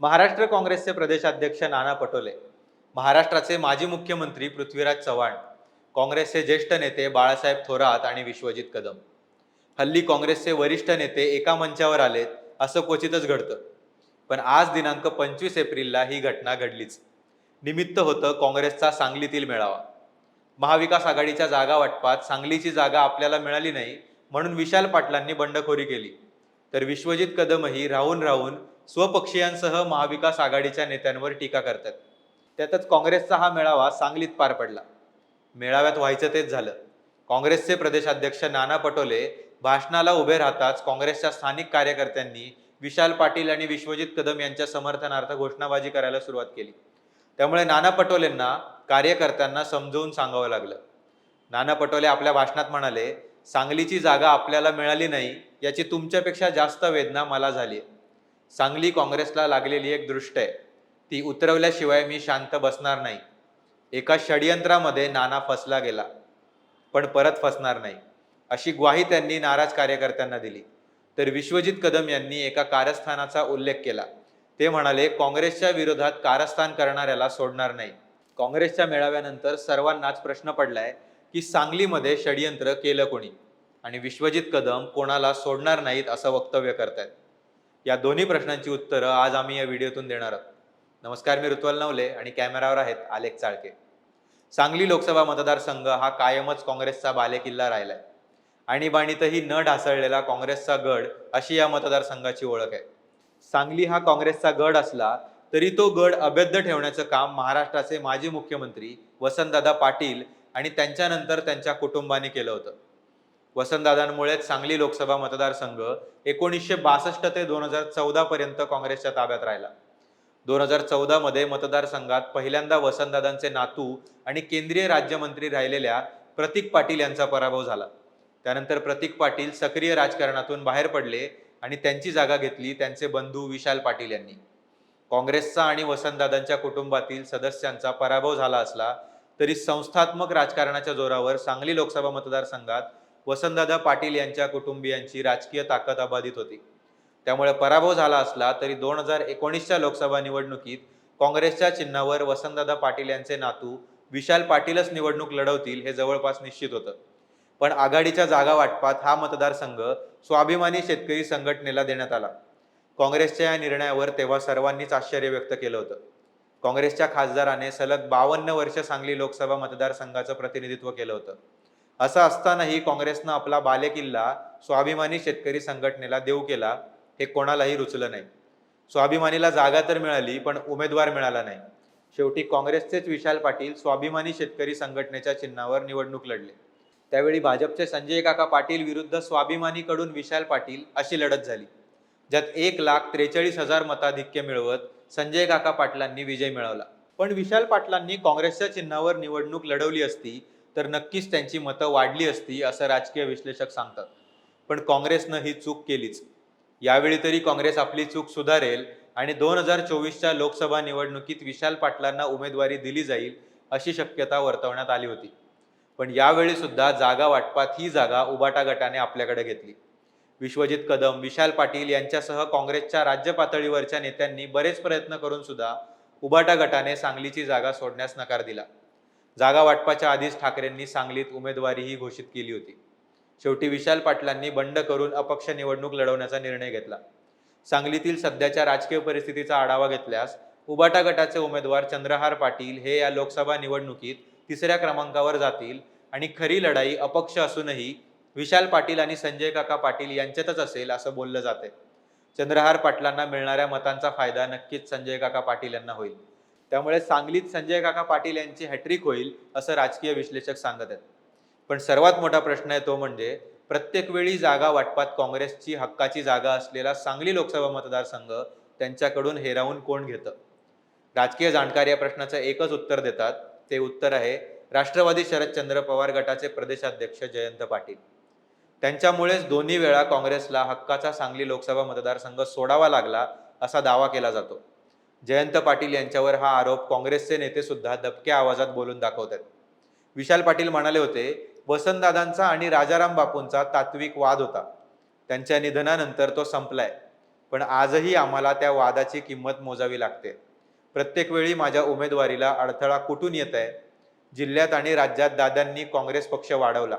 महाराष्ट्र काँग्रेसचे प्रदेशाध्यक्ष नाना पटोले महाराष्ट्राचे माजी मुख्यमंत्री पृथ्वीराज चव्हाण काँग्रेसचे ज्येष्ठ नेते बाळासाहेब थोरात आणि विश्वजित कदम. हल्ली काँग्रेसचे वरिष्ठ नेते एका मंचावर आलेत असं क्वचितच घडतं. पण आज दिनांक पंचवीस एप्रिलला ही घटना घडलीच. निमित्त होतं काँग्रेसचा सांगलीतील मेळावा. महाविकास आघाडीच्या जागा वाटपात सांगलीची जागा आपल्याला मिळाली नाही म्हणून विशाल पाटलांनी बंडखोरी केली. तर विश्वजित कदमही राहून राहून स्वपक्षीयांसह महाविकास आघाडीच्या नेत्यांवर टीका करतात. त्यातच काँग्रेसचा हा मेळावा सांगलीत पार पडला. मेळाव्यात व्हायचं तेच झालं. काँग्रेसचे प्रदेशाध्यक्ष नाना पटोले भाषणाला उभे राहताच काँग्रेसच्या स्थानिक कार्यकर्त्यांनी विशाल पाटील आणि विश्वजित कदम यांच्या समर्थनार्थ घोषणाबाजी करायला सुरुवात केली. त्यामुळे नाना पटोलेंना कार्यकर्त्यांना समजवून सांगावं लागलं. नाना पटोले आपल्या भाषणात म्हणाले सांगलीची जागा आपल्याला मिळाली नाही याची तुमच्यापेक्षा जास्त वेदना मला झाली सांगली काँग्रेसला लागलेली एक दृष्ट आहे. ती उतरवल्याशिवाय मी शांत बसणार नाही. एका षडयंत्रामध्ये नाना फसला गेला पण परत फसणार नाही. अशी ग्वाही त्यांनी नाराज कार्यकर्त्यांना दिली. तर विश्वजित कदम यांनी एका कारस्थानाचा उल्लेख केला. ते म्हणाले काँग्रेसच्या विरोधात कारस्थान करणाऱ्याला सोडणार नाही. काँग्रेसच्या मेळाव्यानंतर सर्वांनाच प्रश्न पडलाय की सांगलीमध्ये षडयंत्र केलं कोणी? आणि विश्वजित कदम कोणाला सोडणार नाहीत असं वक्तव्य करतायत. या दोन्ही प्रश्नांची उत्तरं आज आम्ही या व्हिडिओतून देणार आहोत. नमस्कार मी ऋत्वल नवले आणि कॅमेरावर आहेत आलेख चाळके. सांगली लोकसभा मतदारसंघ हा कायमच काँग्रेसचा बालेकिल्ला राहिलाय. आणीबाणीतही न ढासळलेला काँग्रेसचा गड अशी या मतदारसंघाची ओळख आहे. सांगली हा काँग्रेसचा गड असला तरी तो गड अभेद्य ठेवण्याचं काम महाराष्ट्राचे माजी मुख्यमंत्री वसंतदादा पाटील आणि त्यांच्यानंतर त्यांच्या कुटुंबाने केलं होतं. वसंतदादांमुळेच सांगली लोकसभा मतदारसंघ एकोणीसशे बासष्ट ते दोन हजार चौदा पर्यंत काँग्रेसच्या ताब्यात राहिला. दोन हजार चौदा मध्ये मतदारसंघात पहिल्यांदा वसंतदादांचे नातू आणि केंद्रीय राज्यमंत्री राहिलेल्या प्रतीक पाटील यांचा पराभव झाला. त्यानंतर प्रतीक पाटील सक्रिय राजकारणातून बाहेर पडले आणि त्यांची जागा घेतली त्यांचे बंधू विशाल पाटील यांनी. काँग्रेसचा आणि वसंतदादांच्या कुटुंबातील सदस्यांचा पराभव झाला असला तरी संस्थात्मक राजकारणाच्या जोरावर सांगली लोकसभा मतदारसंघात वसंतदादा पाटील यांच्या कुटुंबियांची राजकीय ताकद अबाधित होती. त्यामुळे पराभव झाला असला तरी दोन हजार एकोणीसच्या लोकसभा निवडणुकीत काँग्रेसच्या चिन्हावर वसंतदादा पाटील यांचे नातू विशाल पाटीलच निवडणूक लढवतील हे जवळपास निश्चित होतं. पण आघाडीच्या जागा वाटपात हा मतदारसंघ स्वाभिमानी शेतकरी संघटनेला देण्यात आला. काँग्रेसच्या या निर्णयावर तेव्हा सर्वांनीच आश्चर्य व्यक्त केलं होतं. काँग्रेसच्या खासदाराने सलग बावन्न वर्ष सांगली लोकसभा मतदारसंघाचं प्रतिनिधित्व केलं होतं. असं असतानाही काँग्रेसनं आपला बालेकिल्ला स्वाभिमानी शेतकरी संघटनेला देऊ केला हे कोणालाही रुचलं नाही. स्वाभिमानीला जागा तर मिळाली पण उमेदवार मिळाला नाही. शेवटी काँग्रेसचेच विशाल पाटील स्वाभिमानी शेतकरी संघटनेच्या चिन्हावर निवडणूक लढले. त्यावेळी भाजपचे संजय काका पाटील विरुद्ध स्वाभिमानीकडून विशाल पाटील अशी लढत झाली. ज्यात एक लाख त्रेचाळीस हजार मताधिक्य मिळवत संजय काका पाटलांनी विजय मिळवला. पण विशाल पाटलांनी काँग्रेसच्या चिन्हावर निवडणूक लढवली असती तर नक्कीच त्यांची मतं वाढली असती असं राजकीय विश्लेषक सांगतात. पण काँग्रेसनं ही चूक केलीच. यावेळी तरी काँग्रेस आपली चूक सुधारेल आणि दोन हजार चोवीसच्या लोकसभा निवडणुकीत विशाल पाटलांना उमेदवारी दिली जाईल अशी शक्यता वर्तवण्यात आली होती. पण यावेळी सुद्धा जागा वाटपात ही जागा उबाटा गटाने आपल्याकडे घेतली. विश्वजित कदम विशाल पाटील यांच्यासह काँग्रेसच्या राज्य पातळीवरच्या नेत्यांनी बरेच प्रयत्न करून सुद्धा उबाटा गटाने सांगलीची जागा सोडण्यास नकार दिला. जागा वाटपाच्या आधीच ठाकरेंनी सांगलीत उमेदवारीही घोषित केली होती. शेवटी विशाल पाटलांनी बंड करून अपक्ष निवडणूक लढवण्याचा निर्णय घेतला. सांगलीतील सध्याच्या राजकीय परिस्थितीचा आढावा घेतल्यास उबाटा गटाचे उमेदवार चंद्रहार पाटील हे या लोकसभा निवडणुकीत तिसऱ्या क्रमांकावर जातील आणि खरी लढाई अपक्ष असूनही विशाल पाटील आणि संजय काका पाटील यांच्यातच असेल असं बोललं जाते. चंद्रहार पाटलांना मिळणाऱ्या मतांचा फायदा नक्कीच संजय काका पाटील यांना होईल. त्यामुळे सांगलीत संजय काका पाटील यांची हॅट्रिक होईल असं राजकीय विश्लेषक सांगत आहेत. पण सर्वात मोठा प्रश्न आहे तो म्हणजे प्रत्येक वेळी जागा वाटपात काँग्रेसची हक्काची जागा असलेला सांगली लोकसभा मतदारसंघ त्यांच्याकडून हेरावून कोण घेतं? राजकीय जाणकार या प्रश्नाचं एकच उत्तर देतात. ते उत्तर आहे राष्ट्रवादी शरदचंद्र पवार गटाचे प्रदेशाध्यक्ष जयंत पाटील. त्यांच्यामुळेच दोन्ही वेळा काँग्रेसला हक्काचा सांगली लोकसभा मतदारसंघ सोडावा लागला असा दावा केला जातो. जयंत पाटील यांच्यावर हा आरोप काँग्रेसचे नेते सुद्धा दबक्या आवाजात बोलून दाखवत आहेत. विशाल पाटील म्हणाले होते वसंतदादांचा आणि राजाराम बापूंचा तात्विक वाद होता. त्यांच्या निधनानंतर तो संपलाय. पण आजही आम्हाला त्या वादाची किंमत मोजावी लागते. प्रत्येक वेळी माझ्या उमेदवारीला अडथळा कुठून येत आहे जिल्ह्यात आणि राज्यात दादांनी काँग्रेस पक्ष वाढवला.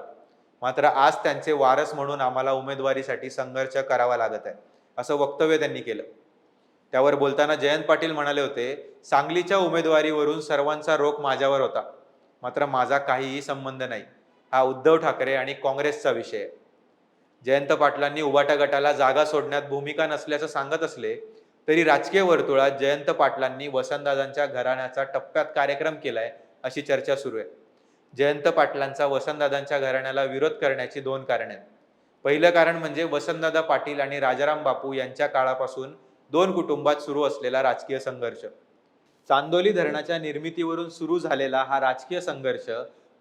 मात्र आज त्यांचे वारस म्हणून आम्हाला उमेदवारीसाठी संघर्ष करावा लागत आहे. असं वक्तव्य त्यांनी केलं. त्यावर बोलताना जयंत पाटील म्हणाले होते सांगलीच्या उमेदवारीवरून सर्वांचा रोख माझ्यावर होता. मात्र माझा काहीही संबंध नाही. हा उद्धव ठाकरे आणि काँग्रेसचा विषय आहे. जयंत पाटलांनी उबाटा गटाला जागा सोडण्यात भूमिका नसल्याचं सांगत असले तरी राजकीय वर्तुळात जयंत पाटलांनी वसंतदादांच्या घराण्याचा टप्प्यात कार्यक्रम केलाय अशी चर्चा सुरू आहे. जयंत पाटलांचा वसंतदादांच्या घराण्याला विरोध करण्याची दोन कारणे आहेत. पहिलं कारण म्हणजे वसंतदादा पाटील आणि राजाराम बापू यांच्या काळापासून दोन कुटुंबात सुरू असलेला राजकीय संघर्ष. चांदोली धरणाच्या निर्मितीवरून सुरू झालेला हा राजकीय संघर्ष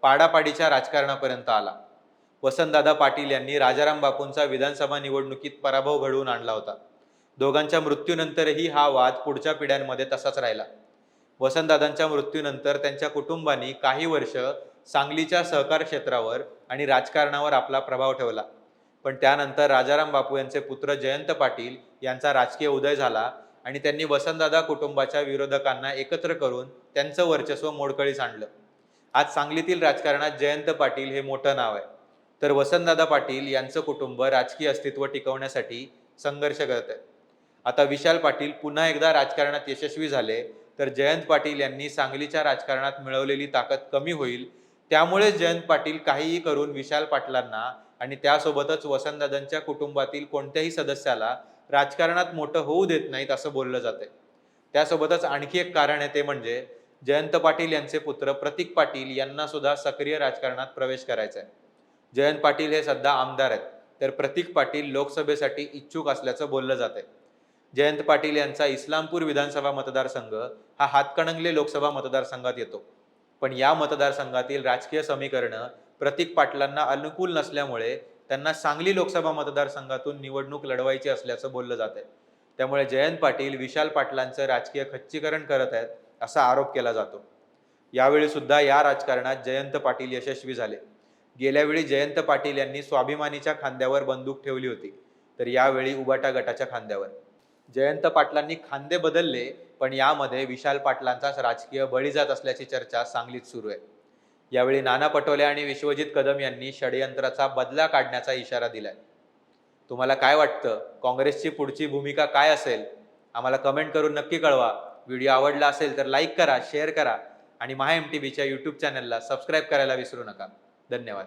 पाडापाडीच्या राजकारणापर्यंत आला. वसंतदादा पाटील यांनी राजाराम बापूंचा विधानसभा निवडणुकीत पराभव घडवून आणला होता. दोघांच्या मृत्यूनंतरही हा वाद पुढच्या पिढ्यांमध्ये तसाच राहिला. वसंतदादांच्या मृत्यूनंतर त्यांच्या कुटुंबांनी काही वर्ष सांगलीच्या सहकार क्षेत्रावर आणि राजकारणावर आपला प्रभाव ठेवला. पण त्यानंतर राजाराम बापू यांचे पुत्र जयंत पाटील यांचा राजकीय उदय झाला आणि त्यांनी वसंतदादा कुटुंबाच्या विरोधकांना एकत्र करून त्यांचं वर्चस्व मोडकळीस आणलं. आज सांगलीतील राजकारणात जयंत पाटील हे मोठं नाव आहे. तर वसंतदादा पाटील यांचं कुटुंब राजकीय अस्तित्व टिकवण्यासाठी संघर्ष करत आहे आता विशाल पाटील पुन्हा एकदा राजकारणात यशस्वी झाले तर जयंत पाटील यांनी सांगलीच्या राजकारणात मिळवलेली ताकद कमी होईल. त्यामुळे जयंत पाटील काहीही करून विशाल पाटलांना आणि त्यासोबतच वसंतदादांच्या कुटुंबातील कोणत्याही सदस्याला राजकारणात मोठं होऊ देत नाहीत असं बोललं जाते त्यासोबतच आणखी एक कारण आहे ते म्हणजे जयंत पाटील यांचे पुत्र प्रतीक पाटील यांना सुद्धा सक्रिय राजकारणात प्रवेश करायचा आहे जयंत पाटील हे सध्या आमदार आहेत तर प्रतीक पाटील लोकसभेसाठी इच्छुक असल्याचं बोललं जाते जयंत पाटील यांचा इस्लामपूर विधानसभा मतदारसंघ हा हातकणंगले लोकसभा मतदारसंघात येतो. पण या मतदारसंघातील राजकीय समीकरणं प्रतीक पाटलांना अनुकूल नसल्यामुळे त्यांना सांगली लोकसभा मतदारसंघातून निवडणूक लढवायची असल्याचं बोललं जाते त्यामुळे जयंत पाटील विशाल पाटलांचं राजकीय खच्चीकरण करत आहेत असा आरोप केला जातो. यावेळी सुद्धा या राजकारणात जयंत पाटील यशस्वी झाले. गेल्यावेळी जयंत पाटील यांनी स्वाभिमानीच्या खांद्यावर बंदूक ठेवली होती. तर यावेळी उबाटा गटाच्या खांद्यावर. जयंत पाटलांनी खांदे बदलले पण यामध्ये विशाल पाटलांचाच राजकीय बळी जात असल्याची चर्चा सांगलीत सुरू आहे. यावेळी नाना पटोले आणि विश्वजित कदम यांनी षडयंत्राचा बदला काढण्याचा इशारा दिलाय. तुम्हाला काय वाटतं? काँग्रेसची पुढची भूमिका काय असेल? आम्हाला कमेंट करून नक्की कळवा. व्हिडिओ आवडला असेल तर लाईक करा शेअर करा आणि महा एम टी व्हीच्या यूट्यूब चॅनलला सबस्क्राईब करायला विसरू नका. धन्यवाद.